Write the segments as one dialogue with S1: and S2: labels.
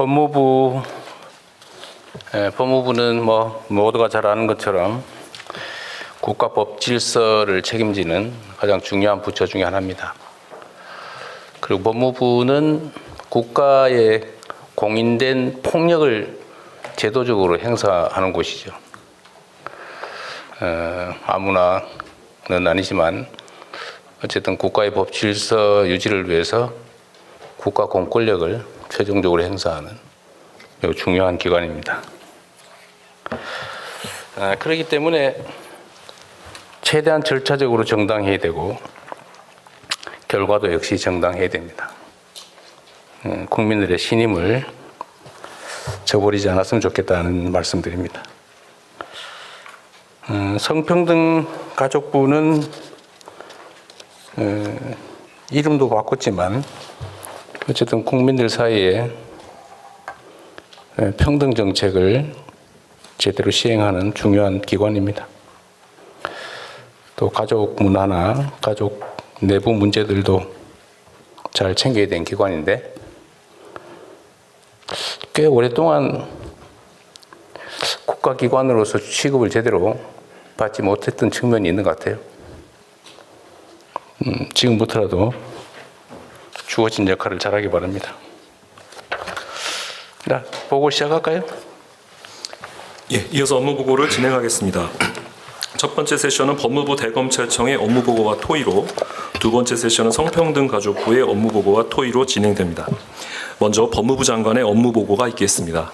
S1: 법무부 에, 법무부는 뭐 모두가 잘 아는 것처럼 국가법 질서를 책임지는 가장 중요한 부처 중에 하나입니다. 그리고 법무부는 국가의 공인된 폭력을 제도적으로 행사하는 곳이죠. 어, 아무나는 아니지만 어쨌든 국가의 법 질서 유지를 위해서 국가 공권력을 최종적으로 행사하는 매우 중요한 기관입니다. 아, 그렇기 때문에 최대한 절차적으로 정당해야 되고 결과도 역시 정당해야 됩니다. 음, 국민들의 신임을 저버리지 않았으면 좋겠다는 말씀드립니다. 음, 성평등 가족부는 어, 이름도 바꿨지만 어쨌든 국민들 사이에 에, 평등 정책을 제대로 시행하는 중요한 기관입니다. 또 가족 문화나 가족 내부 문제들도 잘 챙겨야 되는 기관인데 꽤 오랫동안 국가기관으로서 취급을 제대로 받지 못했던 측면이 있는 것 같아요. 음, 지금부터라도 주어진 역할을 잘하기 바랍니다. 자, 보고 시작할까요?
S2: 예, 이어서 업무 보고를 진행하겠습니다. 첫 번째 세션은 법무부 대검찰청의 업무 보고와 토의로, 두 번째 세션은 성평등 가족부의 업무 보고와 토의로 진행됩니다. 먼저 법무부 장관의 업무 보고가 있겠습니다.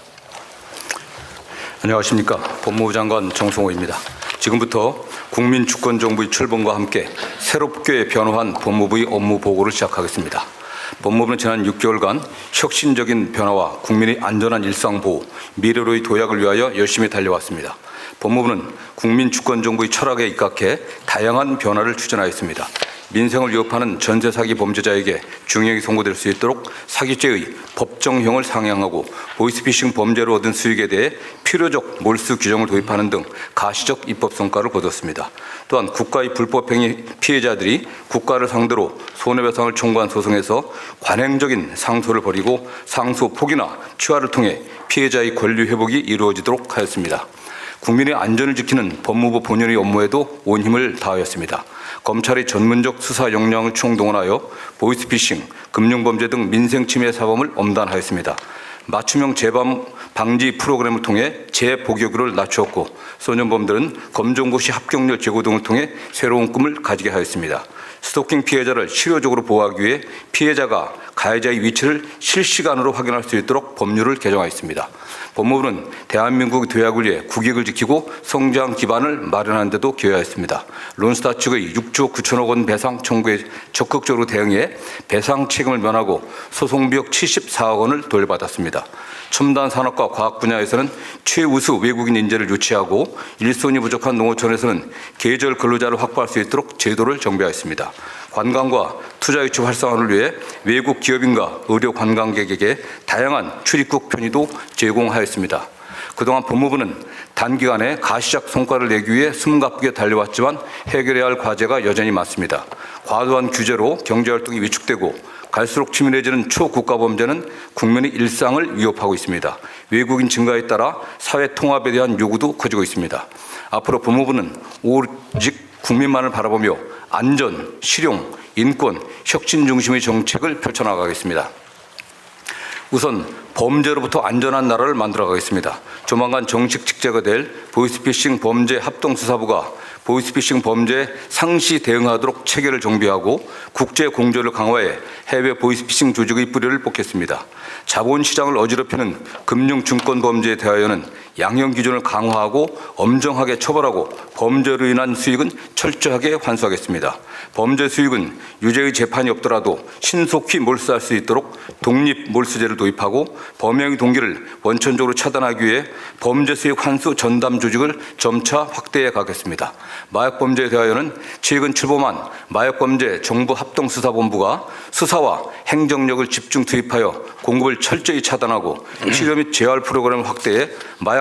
S3: 안녕하십니까. 법무부 장관 정성호입니다. 지금부터 국민주권정부의 출범과 함께 새롭게 변화한 법무부의 업무 보고를 시작하겠습니다. 법무부는 지난 6개월간 혁신적인 변화와 국민의 안전한 일상 보호, 미래로의 도약을 위하여 열심히 달려왔습니다. 법무부는 국민 주권 정부의 철학에 입각해 다양한 변화를 추진하였습니다. 민생을 위협하는 전세 사기 범죄자에게 중형이 선고될 수 있도록 사기죄의 법정형을 상향하고 보이스피싱 범죄로 얻은 수익에 대해 필요적 몰수 규정을 도입하는 등 가시적 입법 성과를 거뒀습니다. 또한 국가의 불법행위 피해자들이 국가를 상대로 손해배상을 청구한 소송에서 관행적인 상소를 벌이고 상소 포기나 취하를 통해 피해자의 권리 회복이 이루어지도록 하였습니다. 국민의 안전을 지키는 법무부 본연의 업무에도 온 힘을 다하였습니다. 검찰의 전문적 수사 역량을 총동원하여 보이스피싱, 금융범죄 등 민생 침해 사범을 엄단하였습니다. 맞춤형 재범 방지 프로그램을 통해 재복역률을 낮추었고 소년범들은 검정고시 합격률 제고 등을 통해 새로운 꿈을 가지게 하였습니다. 스토킹 피해자를 실효적으로 보호하기 위해 피해자가 가해자의 위치를 실시간으로 확인할 수 있도록 법률을 개정하였습니다. 법무부는 대한민국 도약을 위해 국익을 지키고 성장 기반을 마련하는 데도 기여하였습니다. 론스타 측의 6조 9천억 원 배상 청구에 적극적으로 대응해 배상 책임을 면하고 소송비역 74억 원을 돌려받았습니다. 첨단 산업과 과학 분야에서는 최우수 외국인 인재를 유치하고 일손이 부족한 농어촌에서는 계절 근로자를 확보할 수 있도록 제도를 정비하였습니다. 관광과 투자 유치 활성화를 위해 외국 기업인과 의료 관광객에게 다양한 출입국 편의도 제공하였습니다. 그동안 법무부는 단기간에 가시적 성과를 내기 위해 숨가쁘게 달려왔지만 해결해야 할 과제가 여전히 많습니다. 과도한 규제로 경제활동이 위축되고 갈수록 치밀해지는 초국가 범죄는 국민의 일상을 위협하고 있습니다. 외국인 증가에 따라 사회 통합에 대한 요구도 커지고 있습니다. 앞으로 법무부는 오직 국민만을 바라보며 안전, 실용, 인권, 혁신 중심의 정책을 펼쳐나가겠습니다. 우선 범죄로부터 안전한 나라를 만들어 가겠습니다. 조만간 정식 직제가 될 보이스피싱 범죄 합동수사부가 보이스피싱 범죄에 상시 대응하도록 체계를 정비하고 국제 공조를 강화해 해외 보이스피싱 조직의 뿌리를 뽑겠습니다. 자본시장을 어지럽히는 금융증권 범죄에 대하여는 양형 기준을 강화하고 엄정하게 처벌하고 범죄로 인한 수익은 철저하게 환수하겠습니다. 범죄 수익은 유죄의 재판이 없더라도 신속히 몰수할 수 있도록 독립 몰수제를 도입하고 범행의 동기를 원천적으로 차단하기 위해 범죄 수익 환수 전담 조직을 점차 확대해 가겠습니다. 마약 범죄에 대하여는 최근 출범한 마약 범죄 정부 합동 수사본부가 수사와 행정력을 집중 투입하여 공급을 철저히 차단하고 치료 및 재활 프로그램을 확대해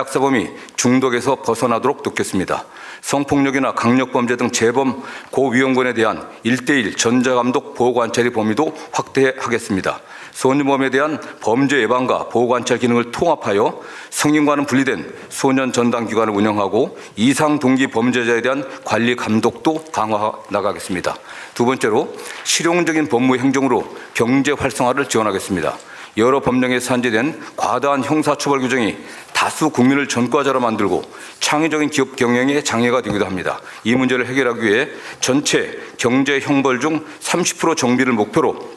S3: 마약 사범이 중독에서 벗어나도록 돕겠습니다. 성폭력이나 강력범죄 등 재범 고위험군에 대한 일대일 전자감독 보호관찰의 범위도 확대하겠습니다. 소년범에 대한 범죄 예방과 보호관찰 기능을 통합하여 성인과는 분리된 소년 전담 기관을 운영하고 이상 동기 범죄자에 대한 관리 감독도 강화 나가겠습니다. 두 번째로 실용적인 법무 행정으로 경제 활성화를 지원하겠습니다. 여러 법령에 산재된 과다한 형사처벌 규정이 다수 국민을 전과자로 만들고 창의적인 기업 경영에 장애가 되기도 합니다. 이 문제를 해결하기 위해 전체 경제 형벌 중 30% 정비를 목표로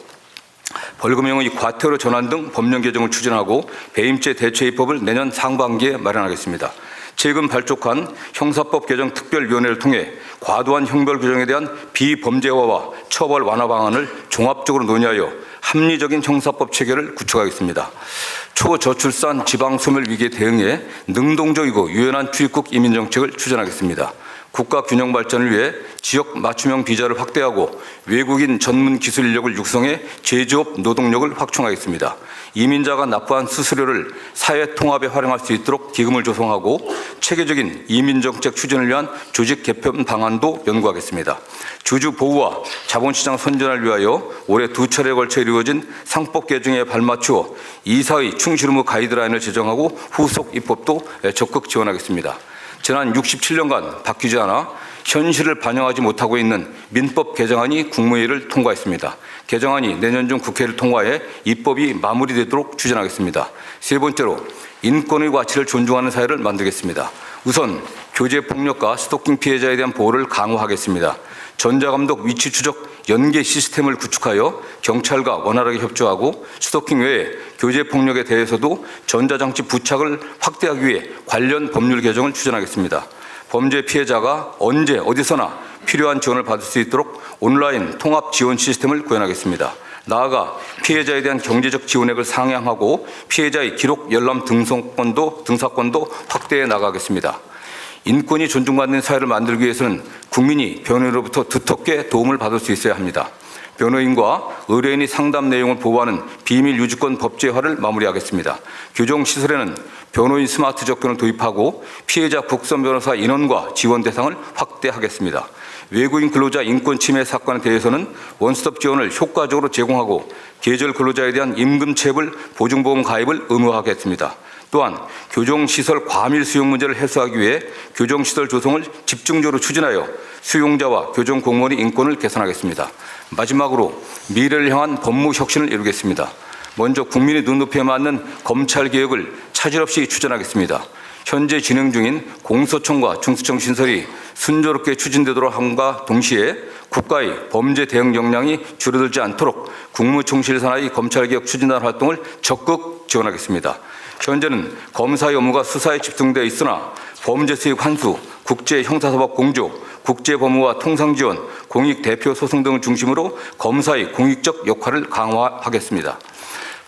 S3: 벌금형의 과태료 전환 등 법령 개정을 추진하고 배임죄 대체 입법을 내년 상반기에 마련하겠습니다. 최근 발족한 형사법 개정 특별위원회를 통해 과도한 형벌 규정에 대한 비범죄화와 처벌 완화 방안을 종합적으로 논의하여 합리적인 형사법 체계를 구축하겠습니다. 초저출산 지방 소멸 위기에 대응해 능동적이고 유연한 출입국 이민 정책을 추진하겠습니다. 국가 균형 발전을 위해 지역 맞춤형 비자를 확대하고 외국인 전문 기술 인력을 육성해 제조업 노동력을 확충하겠습니다. 이민자가 납부한 수수료를 사회 통합에 활용할 수 있도록 기금을 조성하고 체계적인 이민 정책 추진을 위한 조직 개편 방안도 연구하겠습니다. 주주 보호와 자본시장 선진화를 위하여 올해 두 차례에 걸쳐 이루어진 상법 개정에 발맞추어 이사의 충실 의무 가이드라인을 제정하고 후속 입법도 적극 지원하겠습니다. 지난 67년간 바뀌지 않아 현실을 반영하지 못하고 있는 민법 개정안이 국무회의를 통과했습니다. 개정안이 내년 중 국회를 통과해 입법이 마무리되도록 추진하겠습니다. 세 번째로 인권의 가치를 존중하는 사회를 만들겠습니다. 우선 교제 폭력과 스토킹 피해자에 대한 보호를 강화하겠습니다. 전자감독 위치 추적 연계 시스템을 구축하여 경찰과 원활하게 협조하고 스토킹 외에 교제 폭력에 대해서도 전자장치 부착을 확대하기 위해 관련 법률 개정을 추진하겠습니다. 범죄 피해자가 언제 어디서나 필요한 지원을 받을 수 있도록 온라인 통합 지원 시스템을 구현하겠습니다. 나아가 피해자에 대한 경제적 지원액을 상향하고 피해자의 기록 열람 등성권도 등사권도 확대해 나가겠습니다. 인권이 존중받는 사회를 만들기 위해서는 국민이 변호인으로부터 두텁게 도움을 받을 수 있어야 합니다. 변호인과 의뢰인이 상담 내용을 보호하는 비밀 유지권 법제화를 마무리하겠습니다. 교정 시설에는 변호인 스마트 접견을 도입하고 피해자 국선 변호사 인원과 지원 대상을 확대하겠습니다. 외국인 근로자 인권 침해 사건에 대해서는 원스톱 지원을 효과적으로 제공하고 계절 근로자에 대한 임금 체불 보증보험 가입을 의무화하겠습니다. 또한 교정시설 과밀 수용 문제를 해소하기 위해 교정시설 조성을 집중적으로 추진하여 수용자와 교정 공무원의 인권을 개선하겠습니다. 마지막으로 미래를 향한 법무 혁신을 이루겠습니다. 먼저 국민의 눈높이에 맞는 검찰 개혁을 차질 없이 추진하겠습니다. 현재 진행 중인 공소청과 중수청 신설이 순조롭게 추진되도록 함과 동시에 국가의 범죄 대응 역량이 줄어들지 않도록 국무총실 산하의 검찰개혁 추진단 활동을 적극 지원하겠습니다. 현재는 검사의 업무가 수사에 집중되어 있으나 범죄 수익 환수, 국제 형사사법 공조, 국제 법무와 통상 지원, 공익 대표 소송 등을 중심으로 검사의 공익적 역할을 강화하겠습니다.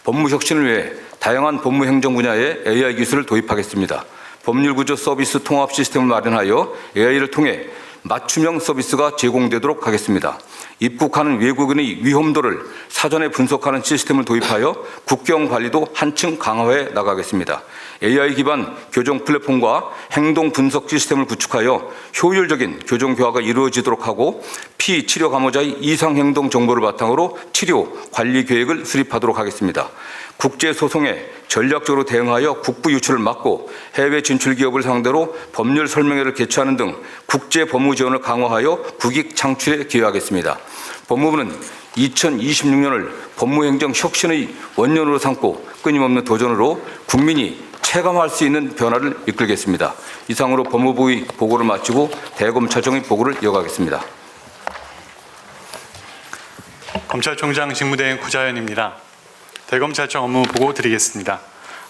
S3: 법무 혁신을 위해 다양한 법무 행정 분야에 AI 기술을 도입하겠습니다. 법률 구조 서비스 통합 시스템을 마련하여 AI를 통해 맞춤형 서비스가 제공되도록 하겠습니다. 입국하는 외국인의 위험도를 사전에 분석하는 시스템을 도입하여 국경 관리도 한층 강화해 나가겠습니다. AI 기반 교정 플랫폼과 행동 분석 시스템을 구축하여 효율적인 교정 교화가 이루어지도록 하고 피치료 감호자의 이상 행동 정보를 바탕으로 치료 관리 계획을 수립하도록 하겠습니다. 국제 소송에 전략적으로 대응하여 국부 유출을 막고 해외 진출 기업을 상대로 법률 설명회를 개최하는 등 국제 법무 지원을 강화하여 국익 창출에 기여하겠습니다. 법무부는 2026년을 법무행정 혁신의 원년으로 삼고 끊임없는 도전으로 국민이 체감할 수 있는 변화를 이끌겠습니다. 이상으로 법무부의 보고를 마치고 대검찰청의 보고를 이어가겠습니다.
S4: 검찰총장 직무대행 구자연입니다. 대검찰청 업무 보고 드리겠습니다.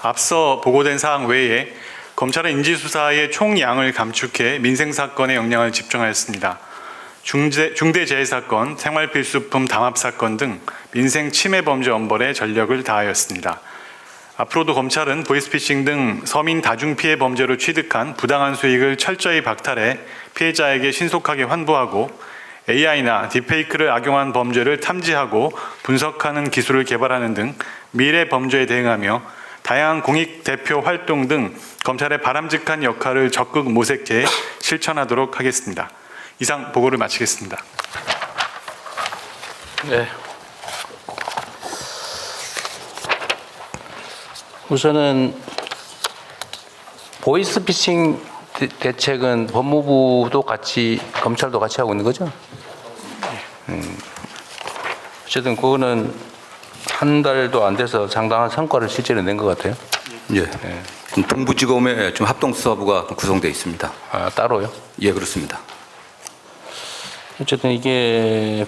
S4: 앞서 보고된 사항 외에 검찰은 인지수사의 총량을 감축해 민생사건에 역량을 집중하였습니다. 중재, 중대재해사건, 생활필수품 담합사건 등 민생 침해 범죄 엄벌에 전력을 다하였습니다. 앞으로도 검찰은 보이스피싱 등 서민 다중 피해 범죄로 취득한 부당한 수익을 철저히 박탈해 피해자에게 신속하게 환부하고 AI나 딥페이크를 악용한 범죄를 탐지하고 분석하는 기술을 개발하는 등 미래 범죄에 대응하며 다양한 공익 대표 활동 등 검찰의 바람직한 역할을 적극 모색해 실천하도록 하겠습니다. 이상 보고를 마치겠습니다.
S1: 네. 우선은 보이스피싱 대- 대책은 법무부도 같이 검찰도 같이 하고 있는 거죠? 음. 어쨌든 그거는 한 달도 안 돼서 상당한 성과를 실제로 낸 것 같아요.
S3: 예. 동부지검에 좀 합동수사부가 구성되어 있습니다.
S1: 아 따로요?
S3: 예, 그렇습니다.
S1: 어쨌든 이게